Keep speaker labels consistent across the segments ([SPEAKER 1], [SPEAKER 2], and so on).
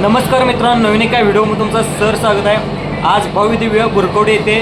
[SPEAKER 1] नमस्कार मित्रांनो नवीन एका व्हिडिओमध्ये तुमचं सर स्वागत आहे. आज भव्य दिव्य बुरकवडे येथे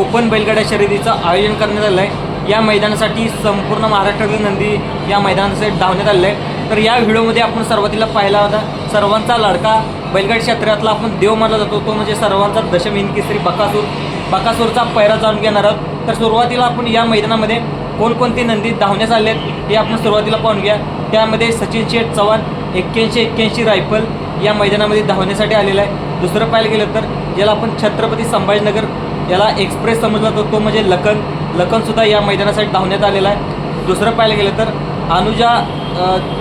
[SPEAKER 1] ओपन बैलगाड्या शर्यतीचं आयोजन करण्यात आलं आहे या मैदानासाठी संपूर्ण महाराष्ट्रातील नंदी या मैदानासाठी धावण्यात आलेलं आहे. तर या व्हिडिओमध्ये आपण सर्वातीला पाहिला होता सर्वांचा लाडका बैलगाडी क्षेत्रातला आपण देव मानला जातो. तो म्हणजे सर्वांचा दशम हिंद केसरी बकासूर. बकासूरचा पैरा जाणून घेणार आहोत. तर सुरुवातीला आपण या मैदानामध्ये कोणकोणती नंदी धावण्यास आले आहेत हे आपण सुरुवातीला पाहून घ्या. त्यामध्ये सचिन शेठ चव्हाण एक्क्याऐंशी एक्क्याऐंशी रायफल या मैदानामध्ये धावण्यासाठी आलेला आहे. दुसरं पाहायला गेलं तर ज्याला आपण छत्रपती संभाजीनगर याला एक्सप्रेस समजला जातो तो म्हणजे लखन. लखनसुद्धा या मैदानासाठी धावण्यात आलेला आहे. दुसरं पाहायला गेलं तर अनुजा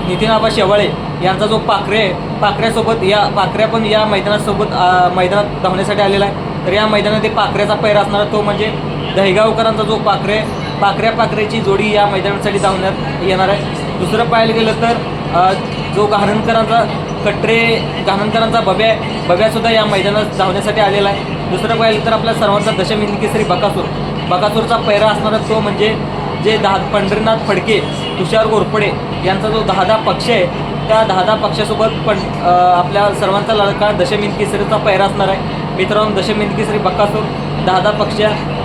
[SPEAKER 1] नितीन आबा शेवाळे यांचा जो पाखरे आहे पाखऱ्यासोबत या पाखऱ्या पण या मैदानासोबत मैदानात धावण्यासाठी आलेला आहे. तर या मैदानात पाखऱ्याचा पैर असणारा तो म्हणजे दहिगावकरांचा जो पाखरे पाखऱ्या पाखऱ्याची जोडी या मैदानासाठी धावण्यात येणार आहे. दुसरं पाहायला गेलं तर जो घाणणकरांचा कटरे घाणणकरांचा बब्या आहे बब्यासुद्धा या मैदानात धावण्यासाठी आलेला आहे. दुसरं पाहिलं तर आपल्या सर्वांचा दशम केसरी बकासूर. बकासूरचा पैरा असणारा तो म्हणजे जे दहा पंढरीनाथ फडके तुषार घोरपडे यांचा जो दहा दहा पक्ष आहे त्या दहा दहा पक्षासोबत पण आपल्या सर्वांचा लढका दशम केसरीचा पैरा असणार आहे. मित्रांनो दशम केसरी बकासूर दहा दहा पक्ष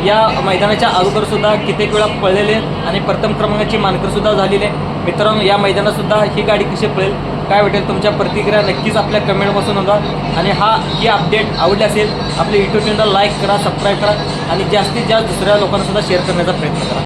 [SPEAKER 1] या मैदानाच्या अगोदरसुद्धा कित्येक वेळा पळलेले आहेत आणि प्रथम क्रमांकाची मानकरसुद्धा झालेली आहे. मित्रांनो या मैदानातसुद्धा ही गाडी कशी पळेल काय वाटेल तुमच्या प्रतिक्रिया नक्कीच आपल्या कमेंटपासून होता आणि हा ही अपडेट आवडली असेल आपल्या यूट्यूब चॅनल लाईक करा सबस्क्राईब करा आणि जास्तीत जास्त दुसऱ्या लोकांनासुद्धा शेअर करण्याचा प्रयत्न करा.